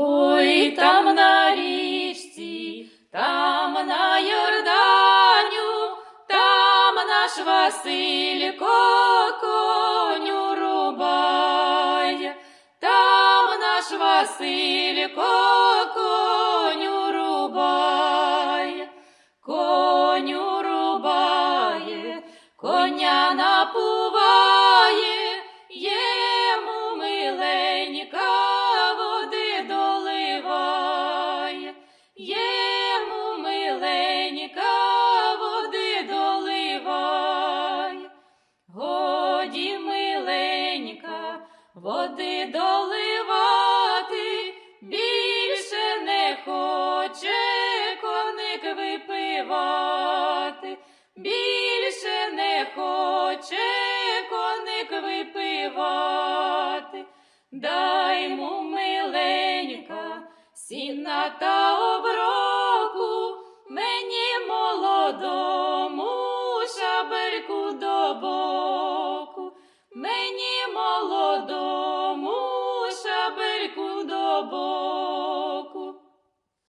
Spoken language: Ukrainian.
Ой, там на річці, там на Йорданю, там наш Василько коню рубає, там наш Василько коню рубає, коню рубає, коня напуває, води доливати, більше не хоче коник випивати, більше не хоче коник випивати. Дай му, миленька, сіна та оброку, мені молодому шабельку до